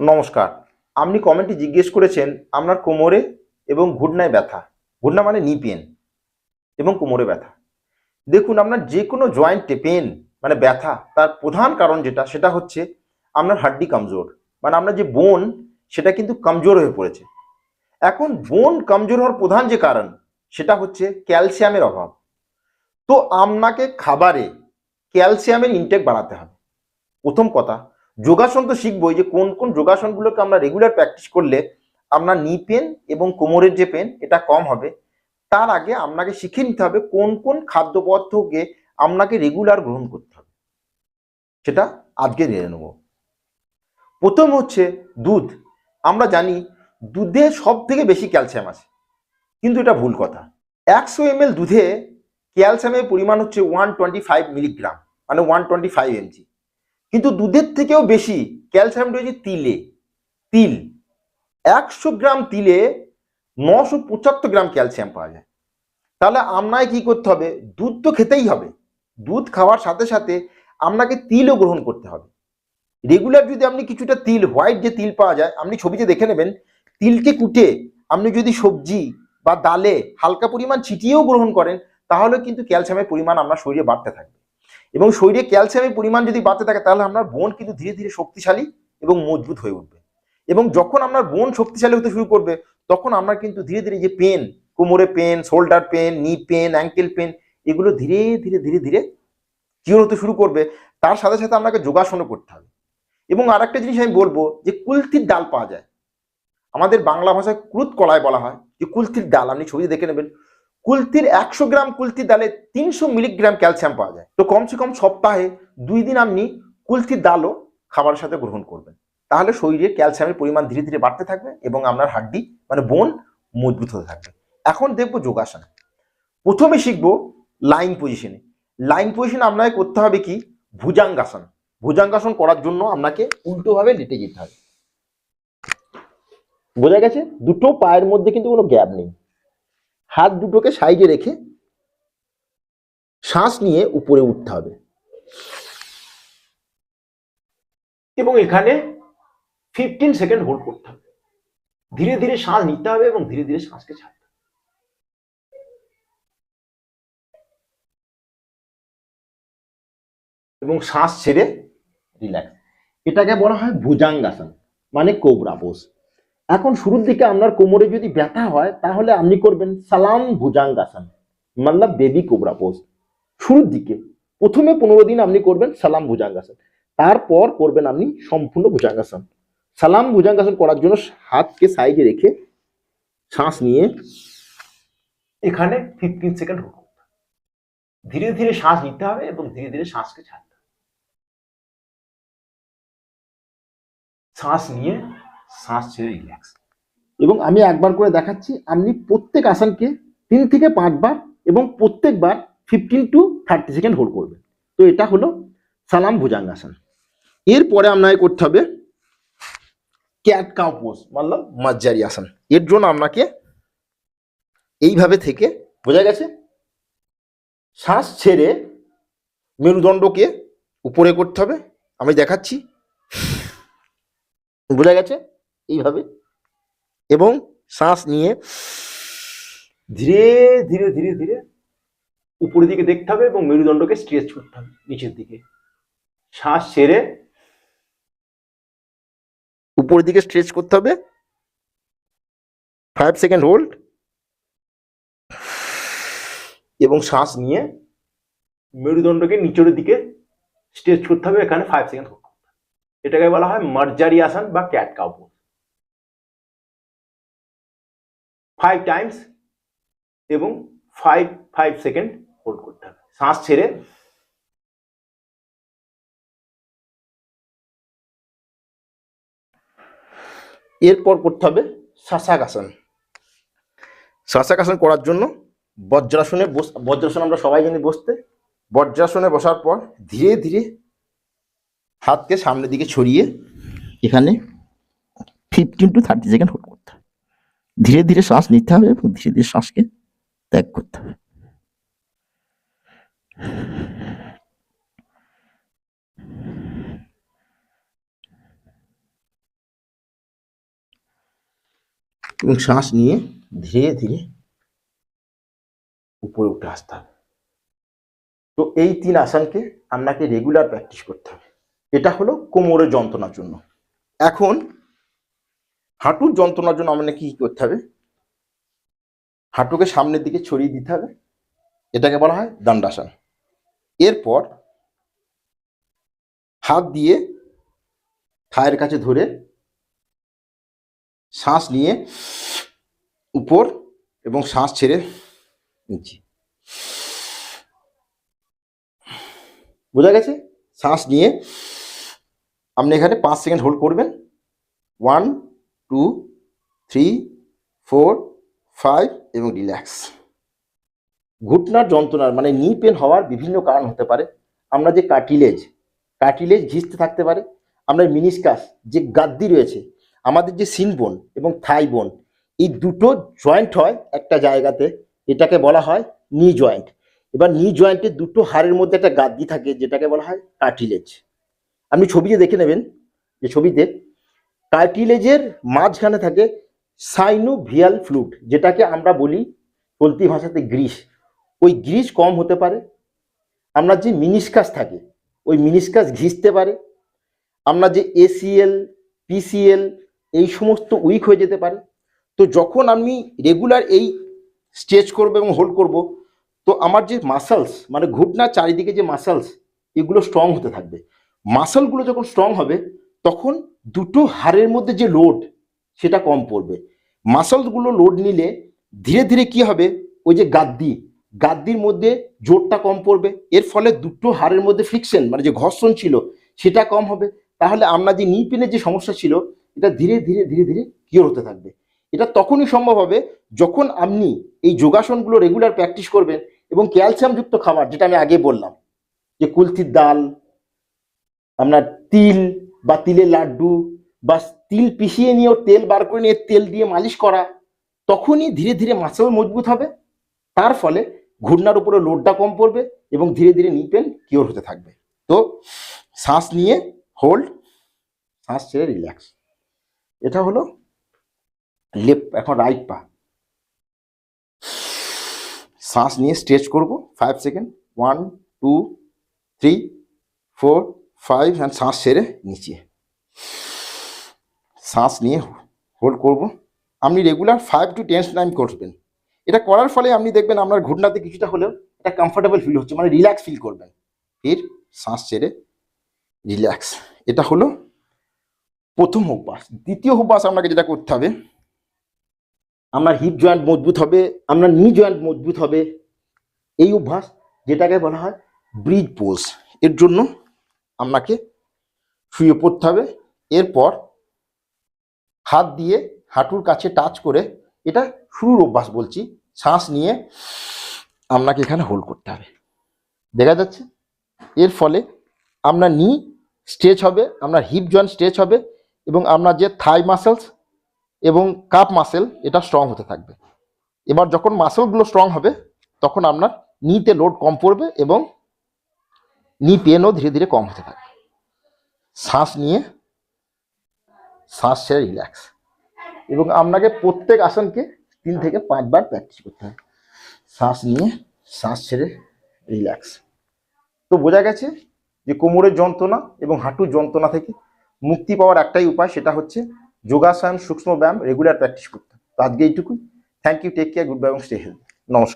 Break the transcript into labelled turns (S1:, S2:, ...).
S1: নমস্কার। আপনি কমেন্টে জিজ্ঞেস করেছেন, আপনার কোমরে এবং ঘুটনায় ব্যথা। ঘুটনা মানে নি পেন এবং কোমরে ব্যথা। দেখুন, আপনার যে কোনো জয়েন্টে পেন মানে ব্যথা, তার প্রধান কারণ যেটা, সেটা হচ্ছে আপনার হাড্ডি কমজোর। মানে আপনার যে বোন সেটা কিন্তু কমজোর হয়ে পড়েছে। এখন বোন কমজোর হওয়ার প্রধান যে কারণ, সেটা হচ্ছে ক্যালসিয়ামের অভাব। তো আপনাকে খাবারে ক্যালসিয়ামের ইনটেক বাড়াতে হবে। প্রথম কথা যোগাসন তো শিখবই যে কোন কোন যোগাসনগুলোকে আমরা রেগুলার প্র্যাকটিস করলে আপনার নি পেন এবং কোমরের যে পেন এটা কম হবে। তার আগে আপনাকে শিখে নিতে হবে কোন কোন খাদ্য পদার্থকে আপনাকে রেগুলার গ্রহণ করতে হবে। সেটা আজকে জেনে নেব। প্রথম হচ্ছে দুধ। আমরা জানি দুধে সব থেকে বেশি ক্যালসিয়াম আছে। কিন্তু এটা ভুল কথা। একশো এম দুধে ক্যালসিয়ামের পরিমাণ হচ্ছে ওয়ান টোয়েন্টি ফাইভ মিলিগ্রাম মানে ওয়ান টোয়েন্টি ফাইভ এমজি কিন্তু দুধের থেকেও বেশি ক্যালসিয়াম রয়েছে তিলে, তিল। একশো গ্রাম তিলে নশো পঁচাত্তর গ্রাম ক্যালসিয়াম পাওয়া যায়। তাহলে আপনাকে কি করতে হবে? দুধ তো খেতেই হবে। দুধ খাওয়ার সাথে সাথে আপনাকে তিলও গ্রহণ করতে হবে। রেগুলার যদি আপনি কিছুটা তিল, হোয়াইট যে তিল পাওয়া যায়, আপনি ছবিতে দেখে নেবেন, তিলকে কুটে আপনি যদি সবজি বা ডালে হালকা পরিমাণ ছিটিয়েও গ্রহণ করেন, তাহলে কিন্তু ক্যালসিয়ামের পরিমাণ আপনার শরীরে বাড়তে থাকবে। এবং শরীরে ক্যালসিয়ামের পরিমাণ যদি বাড়তে থাকে, তাহলে আপনার বোন কিন্তু ধীরে ধীরে শক্তিশালী এবং মজবুত হয়ে উঠবে। এবং যখন আপনার বোন শক্তিশালী হতে শুরু করবে, তখন আপনার কিন্তু ধীরে ধীরে যে পেন, কোমরে pain, shoulder pain knee pain ankle pain, এগুলো ধীরে ধীরে ধীরে ধীরে কিওর হতে শুরু করবে। তার সাথে সাথে আপনাকে যোগাসনও করতে হবে। এবং আর একটা জিনিস আমি বলব যে কুলথির ডাল পাওয়া যায়। আমাদের বাংলা ভাষায় ক্রুত কলায় বলা হয় যে কুলথির ডাল, আপনি ছবি দেখে নেবেন। কুলতির একশো গ্রাম কুলতির ডালে তিনশো মিলিগ্রাম ক্যালসিয়াম পাওয়া যায়। তো কমসে কম সপ্তাহে দুই দিন আপনি কুলতির ডালও খাবারের সাথে গ্রহণ করবেন। তাহলে শরীরে ক্যালসিয়ামের পরিমাণ ধীরে ধীরে বাড়তে থাকবে এবং আপনার হাড্ডি মানে বোন মজবুত হতে থাকবে। এখন দেখব যোগাসন। প্রথমে শিখব লাইন পজিশনে। লাইন পজিশন আপনাকে করতে হবে কি? ভুজাঙ্গাসন। ভুজাঙ্গাসন করার জন্য আপনাকে উল্টোভাবে লেটে যেতে হবে। বোঝা গেছে? দুটো পায়ের মধ্যে কিন্তু কোনো গ্যাপ নেই। হাত দুটোকে সাইডে রেখে শ্বাস নিয়ে উপরে উঠতে হবে। এবং এখানে ফিফটিন সেকেন্ড হোল্ড করতে হবে। ধীরে ধীরে শ্বাস নিতে হবে এবং ধীরে ধীরে শ্বাসকে ছাড়তে এবং শ্বাস ছেড়ে রিল্যাক্স এটাকে বলা হয় ভুজাঙ্গাসন মানে কোবরা পোজ। এখন শুরুর দিকে আপনার কোমরে যদি ব্যথা হয়, তাহলে আপনি করবেন সালাম ভুজাঙ্গাসন মাল্লাব বেবি কোবরা পোজ শুরুর দিকে, প্রথমে পনেরো দিন আপনি করবেন সালাম ভুজাঙ্গাসন, তারপর করবেন আপনি সম্পূর্ণ ভুজাঙ্গাসন। সালাম ভুজাঙ্গাসন করার জন্য হাতকে সাইডে রেখে শ্বাস নিয়ে এখানে ফিফটিন সেকেন্ড হবে। ধীরে ধীরে শ্বাস নিতে হবে এবং ধীরে ধীরে শ্বাসকে ছাড়তে হবে। শ্বাস নিয়ে শ্বাস ছেড়ে রিল্যাক্স এবং আমি একবার করে দেখাচ্ছি, আপনি প্রত্যেক আসনকে তিন থেকে পাঁচবার এবং প্রত্যেকবার fifteen to thirty second hold করবেন। তো এটা হলো সালাম ভুজাঙ্গাসন এরপরে আপনাকে করতে হবে ক্যাট কাউ পোজ মানলাম মাজ্জারি আসন। এর জন্য আপনাকে এইভাবে থেকে, বোঝা গেছে? শ্বাস ছেড়ে মেরুদণ্ডকে উপরে করতে হবে। আমি দেখাচ্ছি। বোঝা গেছে? এইভাবে। এবং শ্বাস নিয়ে ধীরে ধীরে ধীরে ধীরে উপরের দিকে দেখতে হবে এবং মেরুদণ্ডকে স্ট্রেচ করতে হবে নিচের দিকে। শ্বাস সেরে উপরের দিকে স্ট্রেচ করতে হবে। ফাইভ সেকেন্ড হোল্ড এবং শ্বাস নিয়ে মেরুদণ্ডকে নিচের দিকে স্ট্রেচ করতে হবে, এখানে ফাইভ সেকেন্ড হোল্ড এটাকে বলা হয় মার্জারি আসন বা ক্যাট কাউ ফাইভ টাইমস এবং ফাইভ ফাইভ সেকেন্ড হোল্ড করতে হবে। শ্বাস ছেড়ে এরপর করতে হবে শাসাকাসন শাসাকাসন করার জন্য বজ্রাসনে বস, বজ্রাসন আমরা সবাই জানি বসতে। বজ্রাসনে বসার পর ধীরে ধীরে হাতকে সামনের দিকে ছড়িয়ে এখানে fifteen to thirty second hold করতে ধীরে ধীরে শ্বাস নিতে হবে এবং ধীরে ধীরে শ্বাসকে ত্যাগ করতে হবে। এবং শ্বাস নিয়ে ধীরে ধীরে উপরে উঠে আসতে হবে। তো এই তিন আসনকে আপনাকে রেগুলার প্র্যাকটিস করতে হবে। এটা হলো কোমরের যন্ত্রণার জন্য। এখন হাঁটুর যন্ত্রণার জন্য আমাদের কি করতে হবে? হাঁটুকে সামনের দিকে ছড়িয়ে দিতে হবে। এটাকে বলা হয় দণ্ডাসন। এরপর হাত দিয়ে থায়ের কাছে ধরে শ্বাস নিয়ে উপর এবং শ্বাস ছেড়ে নিচে। বোঝা গেছে? শ্বাস নিয়ে আপনি এখানে পাঁচ সেকেন্ড হোল্ড করবেন। One two three four five এবং রিল্যাক্স ঘুটনার যন্ত্রণার মানে নি পেন হওয়ার বিভিন্ন কারণ হতে পারে। আমরা যে কাটিলেজ কাটিলেজ ঘিসতে থাকতে পারে। আমরা মিনিসকাস যে গাদ্দি রয়েছে, আমাদের যে সিন বোন এবং থাই বোন এই দুটো জয়েন্ট হয় একটা জায়গাতে, এটাকে বলা হয় নি জয়েন্ট এবার নি জয়েন্টের দুটো হাড়ের মধ্যে একটা গাদ্দি থাকে, যেটাকে বলা হয় কার্টিলেজ আপনি ছবিতে দেখে নেবেন, যে ছবিতে কার্টিলেজের মাঝখানে থাকে সাইনোভিয়াল ফ্লুড যেটাকে আমরা বলি চলতি ভাষাতে গ্রিস। ওই গ্রিস কম হতে পারে, আমরা যে মিনিসকাস থাকে, ওই মিনিসকাস ঘিসতে পারে, আমরা যে এসিএল পিসিএল এই সমস্ত উইক হয়ে যেতে পারে। তো যখন আমি রেগুলার এই স্ট্রেচ করব এবং হোল্ড করব, তো আমার যে মাসলস মানে ঘুটনার চারিদিকে যে মাসলস এগুলো স্ট্রং হতে থাকবে। মাসলগুলো যখন স্ট্রং হবে, তখন দুটো হাড়ের মধ্যে যে লোড সেটা কম পড়বে। মাসলগুলো লোড নিলে ধীরে ধীরে কি হবে? ওই যে গাদ্দি, গাদ্দির মধ্যে জোরটা কম পড়বে। এর ফলে দুটো হাড়ের মধ্যে ফ্রিকশন মানে যে ঘর্ষণ ছিল, সেটা কম হবে। তাহলে আমরা যে নি পেনের যে সমস্যা ছিল, এটা ধীরে ধীরে ধীরে ধীরে কিওর হতে থাকবে। এটা তখনই সম্ভব হবে যখন আপনি এই যোগাসনগুলো রেগুলার প্র্যাকটিস করবেন এবং ক্যালসিয়ামযুক্ত খাবার, যেটা আমি আগে বললাম, যে কুলথির ডাল, আপনার তিল বা তিলের লাড্ডু বা তিল পিষিয়ে নিয়ে তেল বার করে নিয়ে তেল দিয়ে মালিশ করা, তখনই ধীরে ধীরে মাসেল মজবুত হবে। তার ফলে ঘূর্ণার উপরে লোডটা কম পড়বে এবং ধীরে ধীরে নিপেন কিওর হতে থাকবে। তো শ্বাস নিয়ে হোল্ড শ্বাস ছেড়ে রিল্যাক্স এটা হলো লেফট এখন রাইট পা। শ্বাস নিয়ে স্ট্রেচ করব। Five second one two three four five and শ্বাস ছেড়ে নিচে শ্বাস নিয়ে হোল্ড করব আপনি regular five to ten time করবেন। এটা করার ফলে আপনি দেখবেন আপনার ঘুটনাতে কিছুটা হলেও একটা কমফোর্টেবল ফিল হচ্ছে মানে রিল্যাক্স ফিল করবেন। ফির শ্বাস ছেড়ে রিল্যাক্স এটা হলো প্রথম অভ্যাস। দ্বিতীয় অভ্যাস আপনাকে যেটা করতে হবে, আপনার হিপ জয়েন্ট মজবুত হবে, আপনার নি জয়েন্ট মজবুত হবে। এই অভ্যাস যেটাকে বলা হয় ব্রিজ পোজ এর জন্য আপনাকে শুয়ে পড়তে হবে। এরপর হাত দিয়ে হাঁটুর কাছে টাচ করে এটা শুরুর অভ্যাস বলছি, শ্বাস নিয়ে আপনাকে এখানে হোল্ড করতে হবে। দেখা যাচ্ছে? এর ফলে আপনার নি স্ট্রেচ হবে, আপনার হিপ জয়েন্ট স্ট্রেচ হবে এবং আপনার যে থাই মাসেলস এবং কাপ মাসেল এটা স্ট্রং হতে থাকবে। এবার যখন মাসেলগুলো স্ট্রং হবে, তখন আপনার নিতে লোড কম পড়বে এবং নি, পেনও ধীরে ধীরে কম হতে থাকে। শ্বাস নিয়ে, শ্বাস ছেড়ে রিল্যাক্স এবং আপনাকে প্রত্যেক আসনকে তিন থেকে পাঁচবার প্র্যাকটিস করতে হবে শ্বাস নিয়ে, শ্বাস ছেড়ে রিল্যাক্স তো বোঝা গেছে যে কোমরের যন্ত্রণা এবং হাঁটুর যন্ত্রণা থেকে মুক্তি পাওয়ার একটাই উপায়, সেটা হচ্ছে যোগাসন, সূক্ষ্ম ব্যায়াম রেগুলার প্র্যাকটিস করতে। তো আজকে এইটুকুই। Thank you take care goodbye এবং স্টে হেলথ নমস্কার।